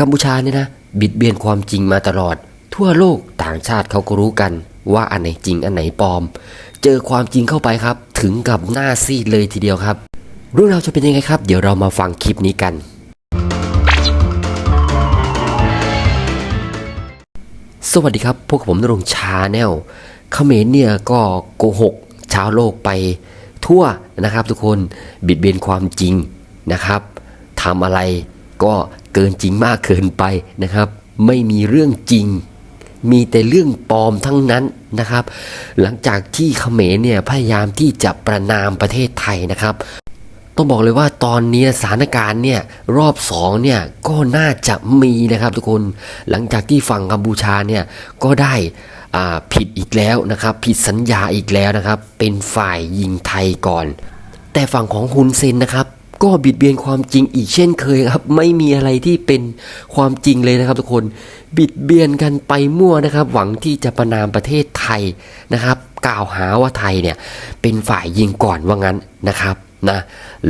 กัมพูชาเนี่ยนะ บิดเบียนความจริงมาตลอด ทั่วโลกต่างชาติเขาก็รู้กัน ว่าอันไหนจริงอันไหนปลอม เจอความจริงเข้าไปครับ ถึงกับหน้าซีดเลยทีเดียวครับเรื่องราวจะเป็นยังไงครับ เดี๋ยวเรามาฟังคลิปนี้กัน สวัสดีครับ พวกผมนรงชาแนลเขมรเนี่ยก็โกหกชาวโลกไปทั่วนะครับทุกคนบิดเบียนความจริงนะครับทำอะไรก็ เกินจริงมากเกินไปนะครับ ไม่มีเรื่องจริง มีแต่เรื่องปลอมทั้งนั้นนะครับ หลังจากที่เขมรเนี่ยพยายามที่จะประนามประเทศไทยนะครับ ต้องบอกเลยว่าตอนนี้สถานการณ์เนี่ยรอบสองเนี่ยก็น่าจะมีนะครับทุกคนหลังจากที่ฝั่งกัมพูชาเนี่ยก็ได้อ่าผิดอีกแล้วนะครับ ผิดสัญญาอีกแล้วนะครับ เป็นฝ่ายยิงไทยก่อน แต่ฝั่งของฮุนเซนนะครับ ก็บิดเบียนความจริงอีกเช่นเคยครับ ไม่มีอะไรที่เป็นความจริงเลยนะครับ ทุกคนบิดเบียนกันไปมั่วนะครับ หวังที่จะประนามประเทศไทยนะครับ กล่าวหาว่าไทยเนี่ยเป็นฝ่ายยิงก่อนว่างั้นนะครับนะ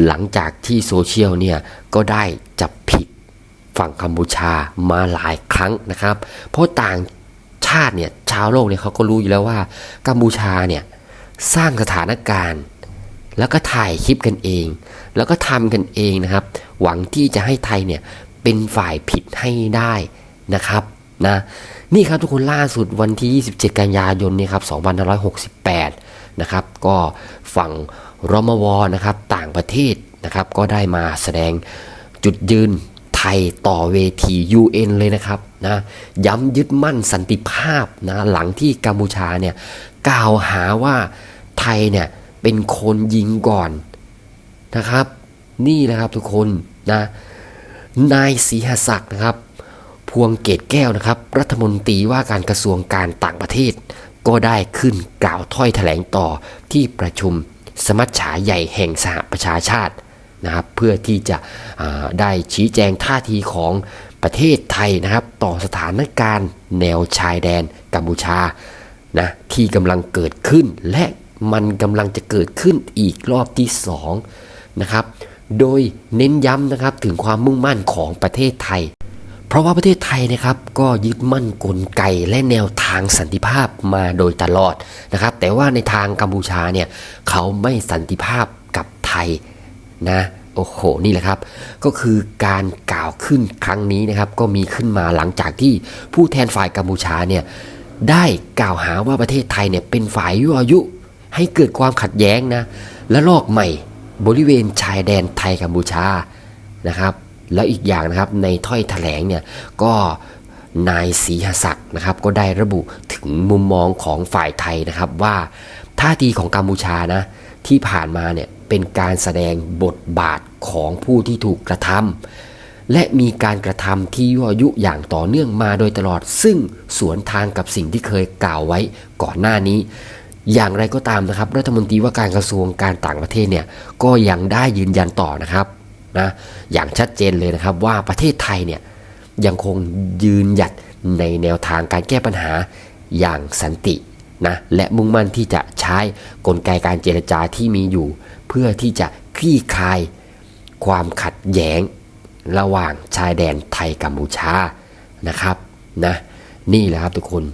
หลังจากที่โซเชียลเนี่ยก็ได้จับผิดฝั่งกัมพูชามาหลายครั้งนะครับ เพราะต่างชาติเนี่ยชาวโลกเนี่ยเขาก็รู้อยู่แล้วว่ากัมพูชาเนี่ยสร้างสถานการณ์ แล้วก็ถ่ายคลิปกันเอง แล้วก็ทำกันเองนะครับ หวังที่จะให้ไทยเนี่ยเป็นฝ่ายผิดให้ได้นะครับนะนี่ครับทุกคนล่าสุดวันที่ 27 กันยายนนี่ครับ2568 นะครับ ก็ฝั่งรมวนะครับต่างประเทศนะครับ ก็ได้มาแสดงจุดยืนไทยต่อเวที UN เลยนะครับนะย้ำยึดมั่นสันติภาพนะหลังที่กัมพูชาเนี่ยกล่าวหาว่าไทยเนี่ย เป็นคนยิงก่อนนะครับ นี่นะครับทุกคนนะนายศรีหศักดิ์นะครับ พวงเกตแก้วนะครับ รัฐมนตรีว่าการกระทรวงการต่างประเทศ ก็ได้ขึ้นกล่าวถ้อยแถลงต่อที่ประชุมสมัชชาใหญ่แห่งสหประชาชาตินะครับ เพื่อที่จะได้ชี้แจงท่าทีของประเทศไทยนะครับ ต่อสถานการณ์แนวชายแดนกัมพูชานะที่กำลังเกิดขึ้นและ มันกำลังจะเกิดขึ้นอีกรอบที่สองนะครับ โดยเน้นย้ำนะครับถึงความมุ่งมั่นของประเทศไทย เพราะว่าประเทศไทยนะครับก็ยึดมั่นกลไกและแนวทางสันติภาพมาโดยตลอดนะครับ แต่ว่าในทางกัมพูชาเนี่ยเขาไม่สันติภาพกับไทยนะโอ้โห นี่แหละครับ ก็คือการกล่าวขึ้นครั้งนี้นะครับ ก็มีขึ้นมาหลังจากที่ผู้แทนฝ่ายกัมพูชาเนี่ยได้กล่าวหาว่าประเทศไทยเนี่ยเป็นฝ่ายยั่วยุ ให้เกิดความขัดแย้งนะและลอกใหม่บริเวณชายแดนไทยกัมพูชานะครับ แล้วอีกอย่างนะครับในถ้อยแถลงเนี่ยก็นายศรีหศักดิ์นะครับ ก็ได้ระบุถึงมุมมองของฝ่ายไทยนะครับว่าท่าทีของกัมพูชานะที่ผ่านมาเนี่ยเป็นการแสดงบทบาทของผู้ที่ถูกกระทำและมีการกระทำที่ยั่วยุอย่างต่อเนื่องมาโดยตลอด ซึ่งสวนทางกับสิ่งที่เคยกล่าวไว้ก่อนหน้านี้ อย่างไรก็ตามนะครับ รัฐมนตรีว่าการกระทรวงการต่างประเทศเนี่ยก็ยังได้ยืนยันต่อนะครับนะอย่างชัดเจนเลยนะครับว่าประเทศไทยเนี่ยยังคงยืนหยัดในแนวทางการแก้ปัญหาอย่างสันตินะและมุ่งมั่นที่จะใช้กลไกการเจรจาที่มีอยู่ เพื่อที่จะคลี่คลาย ความขัดแย้ง ระหว่างชายแดนไทยกัมพูชานะครับนะนี่แหละครับทุกคน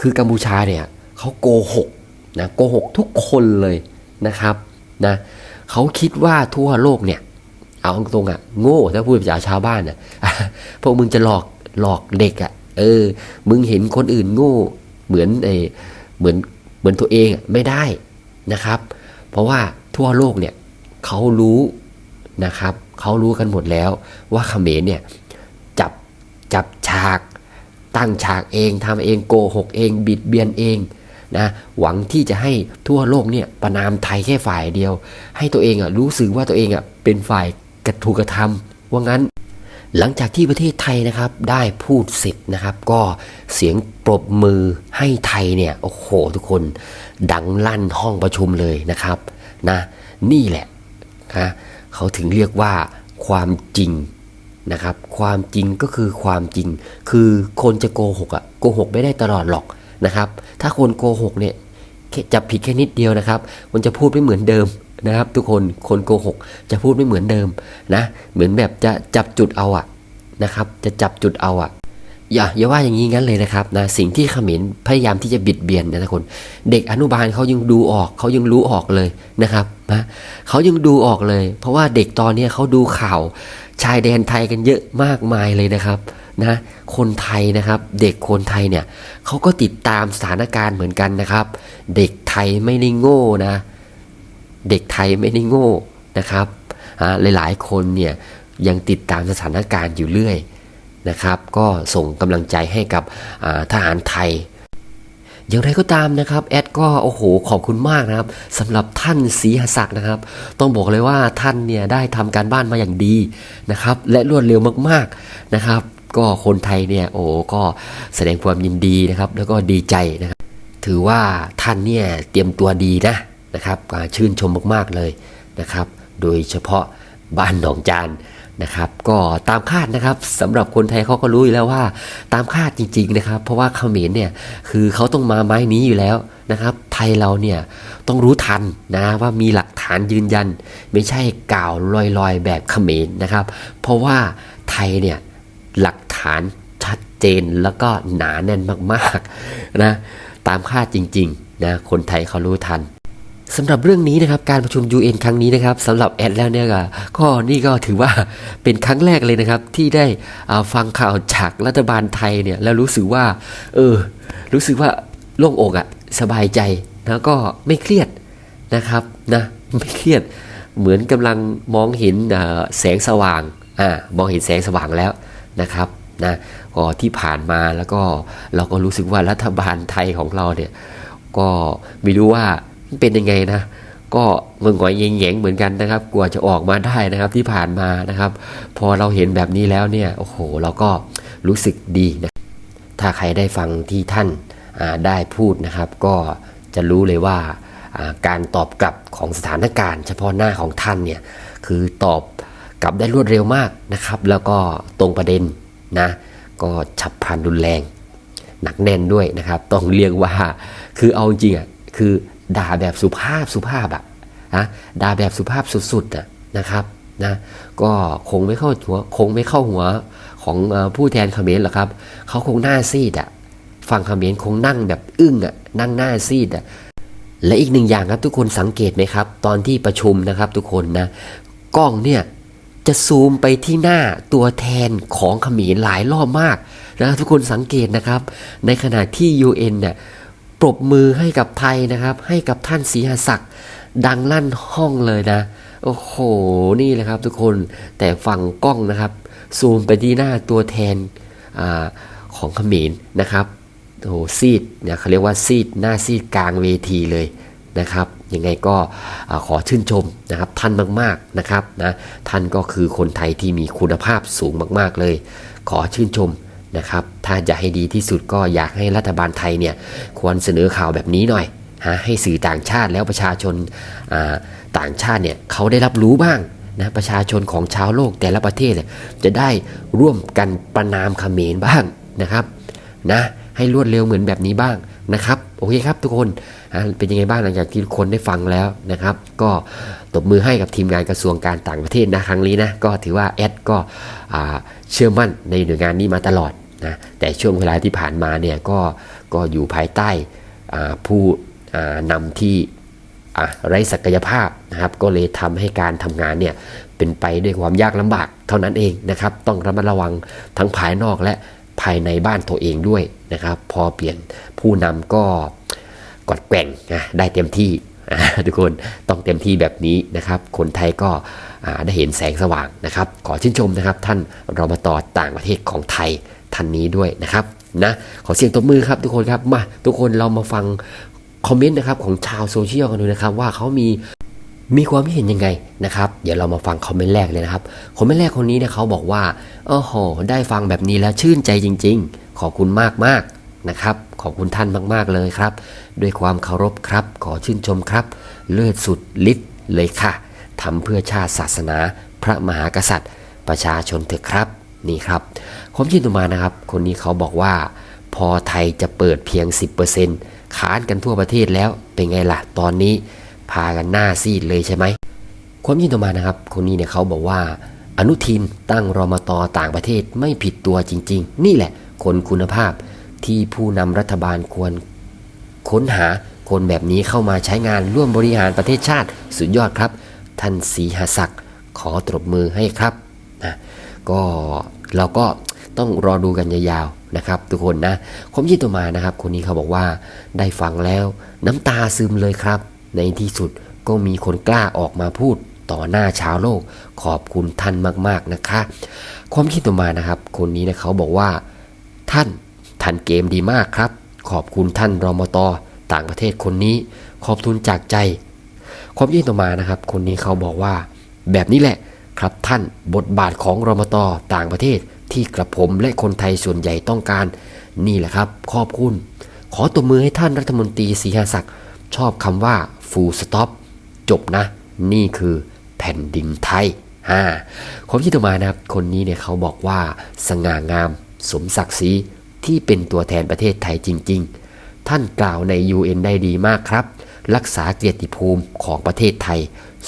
คือกัมพูชาเนี่ยเขาโกหก นะโกหกทุกคนเลยนะครับนะเขาคิดว่าทั่วโลกเนี่ย เอาตรงๆอะ่ะ โง่ถ้าพูดภาษาชาวบ้านอะ่ะพวกมึงจะหลอกหลอกเด็กอะ่ะ เออ มึงเห็นคนอื่นโง่เหมือนไอเหมือนเหมือนตัวเองอะไม่ได้นะครับ เพราะว่าทั่วโลกเนี่ยเขารู้นะครับเขารู้กันหมดแล้วว่าเขมรเนี่ยจับจับฉากตั้งฉากเองทำเองโกหกเอง บิดเบียนเอง นะหวังที่จะให้ทั่วโลกเนี่ยประนามไทยแค่ฝ่ายเดียว ให้ตัวเองอะรู้สึกว่าตัวเองอะเป็นฝ่ายกระถูกกระทำว่างั้น หลังจากที่ประเทศไทยนะครับได้พูดเสร็จนะครับ ก็เสียงปรบมือให้ไทยเนี่ยโอ้โหทุกคน ดังลั่นห้องประชุมเลยนะครับนะนี่แหละนะเขาถึงเรียกว่าความจริงนะครับ ความจริงก็คือความจริง คือคนจะโกหกอะโกหกไม่ได้ตลอดหรอก นะครับ ถ้าคนโกหกเนี่ยจับผิดแค่นิดเดียวนะครับ มันจะพูดไม่เหมือนเดิมนะครับ ทุกคนคนโกหกจะพูดไม่เหมือนเดิมนะเหมือนแบบจะจับจุดเอาอะนะครับ จะจับจุดเอาอะอย่าอย่าว่าอย่างนี้งั้นเลยนะครับนะสิ่งที่ขมรพยายามที่จะบิดเบียนนะทุกคน เด็กอนุบาลเขายังดูออกเขายังรู้ออกเลยนะครับนะเขายังดูออกเลย เพราะว่าเด็กตอนนี้เขาดูข่าวชายแดนไทยกันเยอะมากมายเลยนะครับ นะคนไทยนะครับ เด็กคนไทยเนี่ยเขาก็ติดตามสถานการณ์เหมือนกันนะครับ เด็กไทยไม่ได้โง่นะ เด็กไทยไม่ได้โง่นะครับอ่าหลายๆคนเนี่ยยังติดตามสถานการณ์อยู่เรื่อยนะครับ ก็ส่งกำลังใจให้กับทหารไทย อย่างไรก็ตามนะครับ แอดก็โอ้โหขอบคุณมากนะครับสำหรับท่านศรีหศักดิ์นะครับ ต้องบอกเลยว่าท่านเนี่ยได้ทำการบ้านมาอย่างดีนะครับ และรวดเร็วมากๆนะครับ ก็คนไทยเนี่ยโอ้ก็แสดงความยินดีนะครับ แล้วก็ดีใจนะครับ ถือว่าท่านเนี่ยเตรียมตัวดีนะนะครับชื่นชมมากๆเลยนะครับ โดยเฉพาะบ้านหนองจานนะครับ ก็ตามคาดนะครับสำหรับคนไทยเขาก็รู้อยู่แล้วว่า ตามคาดจริง ๆนะครับ เพราะว่าเขมรเนี่ยคือเขาต้องมาไม้นี้อยู่แล้วนะครับ ไทยเราเนี่ยต้องรู้ทันนะว่ามีหลักฐานยืนยัน ไม่ใช่กล่าวลอยๆ แบบเขมรนะครับ เพราะว่าไทยเนี่ย หลักฐานชัดเจนแล้วก็หนาแน่นมากๆนะตามคาดจริงๆนะคนไทยเขารู้ทันสำหรับเรื่องนี้นะครับการประชุม UN ครั้งนี้นะครับสำหรับแอดแล้วเนี่ยก็ก็นี่ก็ถือว่าเป็นครั้งแรกเลยนะครับที่ได้อ่าฟังข่าวจากรัฐบาลไทยเนี่ยแล้วรู้สึกว่าเออรู้สึกว่าโล่งอกอะสบายใจแล้วก็ไม่เครียดนะครับนะไม่เครียดเหมือนกำลังมองเห็นแสงสว่างอ่ามองเห็นแสงสว่างแล้ว นะครับนะก็ที่ผ่านมาแล้วก็เราก็รู้สึกว่ารัฐบาลไทยของเราเนี่ยก็ไม่รู้ว่าเป็นยังไงนะ ก็เมืองหงอยแยงเหมือนกันนะครับ กลัวจะออกมาได้นะครับที่ผ่านมานะครับ พอเราเห็นแบบนี้แล้วเนี่ยโอ้โหเราก็รู้สึกดีนะถ้าใครได้ฟังที่ท่านาได้พูดนะครับ ก็จะรู้เลยว่าอ่าการตอบกลับของสถานการณ์ เฉพาะหน้าของท่านเนี่ยคือตอบ กลับได้รวดเร็วมากนะครับ แล้วก็ตรงประเด็นนะ ก็ฉับพลันรุนแรง หนักแน่นด้วยนะครับ ต้องเรียกว่า คือเอาจริงอะ คือด่าแบบสุภาพสุภาพอะนะด่าแบบสุภาพสุดๆอะนะครับนะก็คงไม่เข้าหัวคงไม่เข้าหัวของผู้แทนเขมรหรอกครับเขาคงหน้าซีดอะฟังเขมรคงนั่งแบบอึ้งอะนั่งหน้าซีดอะและอีกหนึ่งอย่างครับทุกคนสังเกตไหมครับ ตอนที่ประชุมนะครับทุกคนนะกล้องเนี่ย จะซูมไปที่หน้าตัวแทนของเขมรหลายรอบมากนะทุกคนสังเกตนะครับ ในขณะที่ UN เนี่ยปรบมือให้กับไทยนะครับ ให้กับท่านศรีหศักดิ์ดังลั่นห้องเลยนะ โอ้โห นี่แหละครับทุกคนแต่ฝั่งกล้องนะครับ ซูมไปที่หน้าตัวแทนอของเขมรนะครับโอ้โหซีดเนี่ยเขาเรียกว่าซีดหน้าซีดกลางเวทีเลยนะครับ ยังไงก็ขอชื่นชมนะครับท่านมากๆนะครับนะท่านก็คือคนไทยที่มีคุณภาพสูงมากๆเลย ขอชื่นชมนะครับถ้าจะให้ดีที่สุดก็อยากให้รัฐบาลไทยเนี่ยควรเสนอข่าวแบบนี้หน่อยฮะให้สื่อต่างชาติแล้วประชาชนอ่าต่างชาติเนี่ยเขาได้รับรู้บ้างนะประชาชนของชาวโลกแต่ละประเทศเนี่ยจะได้ร่วมกันประนามเขมรบ้างนะครับนะ ให้รวดเร็วเหมือนแบบนี้บ้างนะครับโอเคครับทุกคนเป็นยังไงบ้างหลังจากที่ทุกคนได้ฟังแล้วนะครับ ก็ตบมือให้กับทีมงานกระทรวงการต่างประเทศนะครั้งนี้นะก็ถือว่าแอดก็เชื่อมั่นในหน่วยงานนี้มาตลอดนะแต่ช่วงเวลาที่ผ่านมาเนี่ยก็ก็อยู่ภายใต้ผู้อ่านำที่ไร้ศักยภาพนะครับก็เลยทำให้การทำงานเนี่ยเป็นไปด้วยความยากลำบากเท่านั้นเองนะครับ ต้องระมัดระวังทั้งภายนอกและ ภายในบ้านตัวเองด้วยนะครับ พอเปลี่ยนผู้นำก็กดแกว่งนะได้เต็มที่ทุกคนต้องเต็มที่แบบนี้นะครับ คนไทยก็ได้เห็นแสงสว่างนะครับ ขอชื่นชมนะครับ ท่านเรามาต่อต่างประเทศของไทยท่านนี้ด้วยนะครับนะขอเสียงตบมือครับทุกคนครับมาทุกคนเรามาฟังคอมเมนต์นะครับของชาวโซเชียลกันดูนะครับว่าเขามี มีความคิดเห็นยังไงนะครับ เดี๋ยวเรามาฟังคอมเมนต์แรกเลยนะครับ คอมเมนต์แรกคนนี้เนี่ยเขาบอกว่าโอ้โห ได้ฟังแบบนี้แล้วชื่นใจจริง ๆ ขอบคุณมากมากนะครับ ขอบคุณท่านมาก ๆ เลยครับ ด้วยความเคารพครับ ขอชื่นชมครับ เลือดสุดฤทธิ์เลยค่ะทำเพื่อชาติศาสนา พระมหากษัตริย์ ประชาชนเถอะครับ นี่ครับความชื่นต่อมานะครับ คนนี้เขาบอกว่า พอไทยจะเปิดเพียง 10%ค้านกันทั่วประเทศแล้ว เป็นไงล่ะ ตอนนี้ พากันหน้าซีดเลยใช่ไหม ความยินต่อมานะครับ คนนี้เนี่ยเขาบอกว่า อนุทินตั้งรมตต่างประเทศไม่ผิดตัวจริง ๆ นี่แหละ คนคุณภาพที่ผู้นำรัฐบาลควรค้นหาคนแบบนี้เข้ามาใช้งานร่วมบริหารประเทศชาติ สุดยอดครับ ท่านศรีหศักดิ์ขอตบมือให้ครับนะก็เราก็ต้องรอดูกันยาวๆนะครับ ทุกคนนะผมยินตัวมานะครับ คนนี้เขาบอกว่าได้ฟังแล้ว น้ำตาซึมเลยครับ ในที่สุดก็มีคนกล้าออกมาพูดต่อหน้าชาวโลก ขอบคุณท่านมากๆนะคะ ความคิดต่อมานะครับ คนนี้นะเขาบอกว่า ท่านทันเกมดีมากครับ ขอบคุณท่านรมตต่างประเทศคนนี้ ขอบคุณจากใจ ความยิ่งต่อมานะครับ คนนี้เขาบอกว่า แบบนี้แหละครับท่านบทบาทของรมตต่างประเทศที่กระผมและคนไทยส่วนใหญ่ต้องการ นี่แหละครับ ขอบคุณ ขอตบมือให้ท่านรัฐมนตรีศรีหศักดิ์ ชอบคำว่า full stop จบนะ นี่คือแผ่นดินไทยฮ่าความคิดต่อมานะครับ คนนี้เนี่ยเขาบอกว่า สง่างาม สมศักดิ์ศรีที่เป็นตัวแทนประเทศไทยจริง ๆ ท่านกล่าวใน UN ได้ดีมากครับ รักษาเกียรติภูมิของประเทศไทย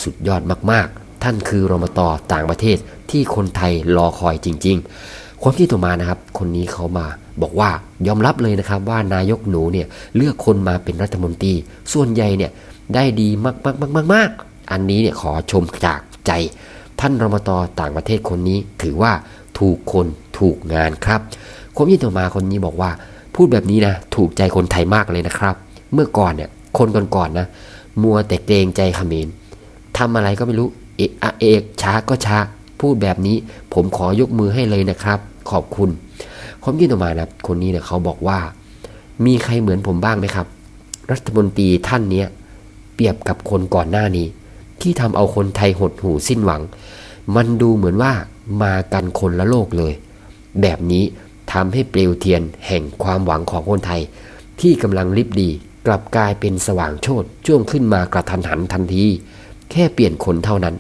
สุดยอดมากๆ ท่านคือรมตต่างประเทศที่คนไทยรอคอยจริง ๆ ความคิดต่อมานะครับ คนนี้เขามาบอกว่ายอมรับเลยนะครับว่านายกหนูเนี่ยเลือกคนมาเป็นรัฐมนตรี ส่วนใหญ่เนี่ยได้ดีมากๆๆๆอันนี้เนี่ยขอชมจากใจ ท่านรมตต่างประเทศคนนี้ถือว่าถูกคนถูกงานครับ ความยินต่อมาคนนี้บอกว่า พูดแบบนี้นะถูกใจคนไทยมากเลยนะครับ เมื่อก่อนเนี่ยคนก่อนๆนะมัวแต่เกรงใจเขมรทำอะไรก็ไม่รู้เอกอะเอกช้าก็ช้าพูดแบบนี้ผมขอยกมือให้เลยนะครับ ขอบคุณความยินต่อมานะคนนี้เนี่ยเขาบอกว่า มีใครเหมือนผมบ้างไหมครับ รัฐมนตรีท่านเนี้ยเปรียบกับคนก่อนหน้านี้ ที่ทำเอาคนไทยหดหูสิ้นหวัง มันดูเหมือนว่ามากันคนละโลกเลย แบบนี้ทำให้เปลวเทียนแห่งความหวังของคนไทย ที่กำลังริบดีกลับกลายเป็นสว่างโชดช่วงขึ้นมากระทันหันทันที แค่เปลี่ยนคนเท่านั้น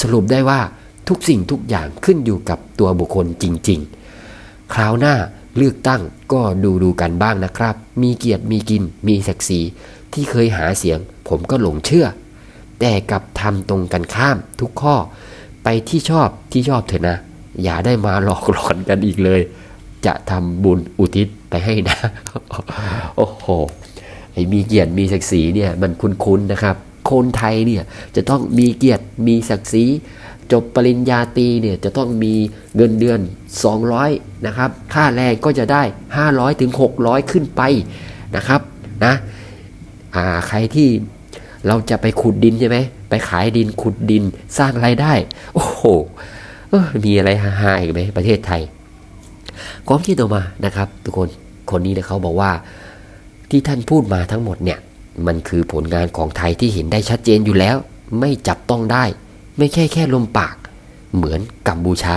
สรุปได้ว่า ทุกสิ่งทุกอย่างขึ้นอยู่กับตัวบุคคลจริง ๆ คราวหน้าเลือกตั้งก็ดูดูกันบ้างนะครับ มีเกียรติมีกิน มีศักดิ์ศรีที่เคยหาเสียง ผมก็หลงเชื่อ แต่กับทำตรงกันข้ามทุกข้อ ไปที่ชอบที่ชอบเถอะนะ อย่าได้มาหลอกหลอนกันอีกเลย จะทำบุญอุทิศไปให้นะ โอ้โหไอ้มีเกียรติมีศักดิ์ศรีเนี่ยมันคุ้นๆนะครับ คนไทยเนี่ยจะต้องมีเกียรติมีศักดิ์ศรี จบปริญญาตรีเนี่ยจะต้องมีเงินเดือน 200 นะครับ ค่าแรงก็จะได้ 500ถึง600 ขึ้นไปนะครับนะอ่าใครที่เราจะไปขุดดินใช่ไหมไปขายดินขุดดินสร้างไรายได้ โอ้โหมีอะไรฮาๆอีกไหมประเทศไทยความคิดต่อมานะครับ ทุกคนคนนี้เนี่ยเขาบอกว่าที่ท่านพูดมาทั้งหมดเนี่ย มันคือผลงานของไทยที่เห็นได้ชัดเจนอยู่แล้ว ไม่จับต้องได้ ไม่ใช่แค่ลมปาก เหมือนกัมพูชา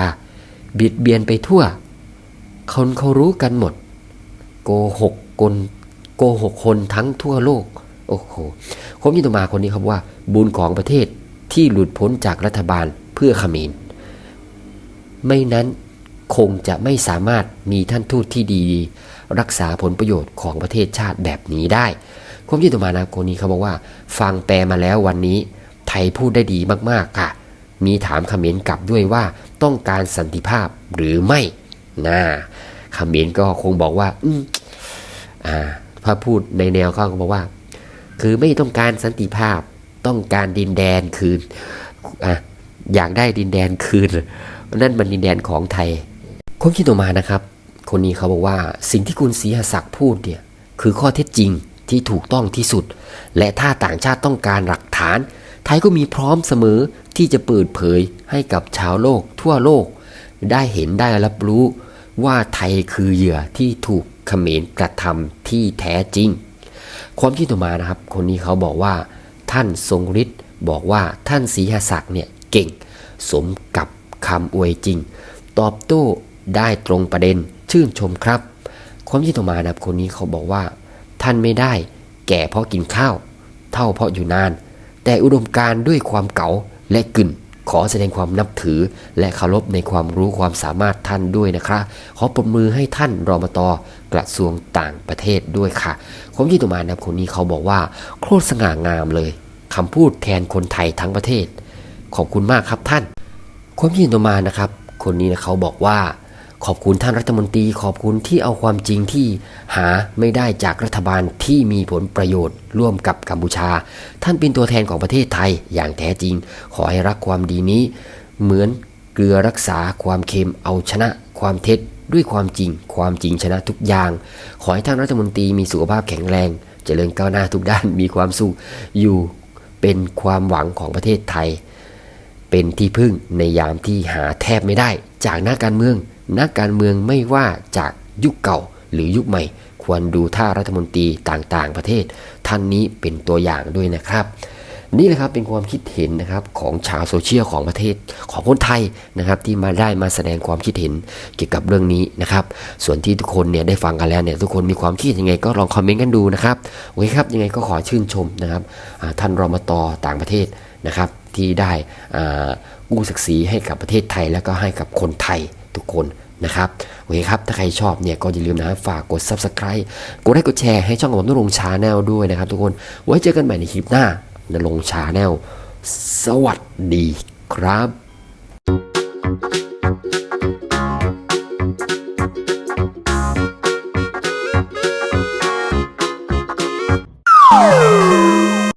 บิดเบียนไปทั่ว คนเขารู้กันหมด โกหกคนโกหกคนทั้งทั่วโลก โอ้โหผมยินตมาคนนี้ครับว่า บุญของประเทศที่หลุดพ้นจากรัฐบาลเพื่อขมรไม่นั้นคงจะไม่สามารถมีท่านทูตที่ดี รักษาผลประโยชน์ของประเทศชาติแบบนี้ได้ความยินต่อมานะคนนี้เขาบอกว่า ฟังแปลมาแล้ววันนี้ ไทยพูดได้ดีมากๆค่ะ มีถามเขมรกลับด้วยว่าต้องการสันติภาพหรือไม่นะเขมรก็คงบอกว่า อืมอ่าพระพูดในแนวเขาก็บอกว่า คือไม่ต้องการสันติภาพ ต้องการดินแดนคืนอะอยากได้ดินแดนคืน นั่นมันดินแดนของไทยความคิดต่อมานะครับ คนนี้เขาบอกว่าสิ่งที่คุณศรีหศักดิ์พูดเนี่ยคือข้อเท็จจริงที่ถูกต้องที่สุด และถ้าต่างชาติต้องการหลักฐาน ทยก็มีพร้อมเสมอที่จะเปิดเผยให้กับชาวโลกทั่วโลก ได้เห็นได้รับรู้ว่าไทยคือเหยื่อที่ถูกเขมรกระทำที่แท้จริง ความคิดต่อมานะครับ คนนี้เขาบอกว่า ท่านทรงฤทธิ์บอกว่าท่านศรีหศักดิ์เนี่ยเก่ง สมกับคำอวยจริง ตอบโต้ได้ตรงประเด็นชื่นชมครับ ความคิดต่อมานะครับคนนี้เขาบอกว่า ท่านไม่ได้ แก่เพราะกินข้าว เท่าเพราะอยู่นาน แต่อุดมการณ์ด้วยความเก๋าและกึ่นขอแสดงความนับถือและเคารพในความรู้ความสามารถท่านด้วยนะครับขอปรบมือให้ท่านรอมตกระทรวงต่างประเทศด้วยค่ะความคิดต่อมานะครับคนนี้เขาบอกว่าโคตรสง่างามเลยคำพูดแทนคนไทยทั้งประเทศ ขอบคุณมากครับท่านความคิดเห็นต่อมานะครับ คนนี้นะเขาบอกว่า ขอบคุณท่านรัฐมนตรี ขอบคุณที่เอาความจริงที่หาไม่ได้จากรัฐบาลที่มีผลประโยชน์ ร่วมกับกัมพูชา ท่านเป็นตัวแทนของประเทศไทยอย่างแท้จริง ขอให้รักความดีนี้ เหมือนเกลือรักษาความเค็มเอาชนะ ความเท็จด้วยความจริง ความจริงชนะทุกอย่าง ขอให้ท่านรัฐมนตรีมีสุขภาพแข็งแรง เจริญก้าวหน้าทุกด้านมีความสุขอยู่เป็นความหวังของประเทศไทย เป็นที่พึ่งในยามที่หาแทบไม่ได้จากหนักการเมือง นักการเมืองไม่ว่าจากยุคเก่าหรือยุคใหม่ ควรดูท่ารัฐมนตรีต่างๆ ประเทศ ท่านนี้เป็นตัวอย่างด้วยนะครับ นี่แหละครับเป็นความคิดเห็นนะครับของชาวโซเชียลของประเทศของคนไทยนะครับที่มาได้มาแสดงความคิดเห็นเกี่ยวกับเรื่องนี้นะครับ ส่วนที่ทุกคนเนี่ยได้ฟังกันแล้วเนี่ยทุกคนมีความคิดยังไงก็ลองคอมเมนต์กันดูนะครับโอเคครับยังไงก็ขอชื่นชมนะครับท่านรมตต่างประเทศนะครับที่ได้อ่ากู้ศักดิ์ศรีให้กับประเทศไทยแล้วก็ให้กับคนไทย ทุกคนนะครับโอเคครับ ถ้าใครชอบเนี่ยก็อย่าลืมนะฝากกด subscribe กดไลค์กดแชร์ให้ช่องของผมนรงชาแนลด้วยนะครับทุกคนไว้เจอกันใหม่ในคลิปหน้านรงชาแนลสวัสดีครับ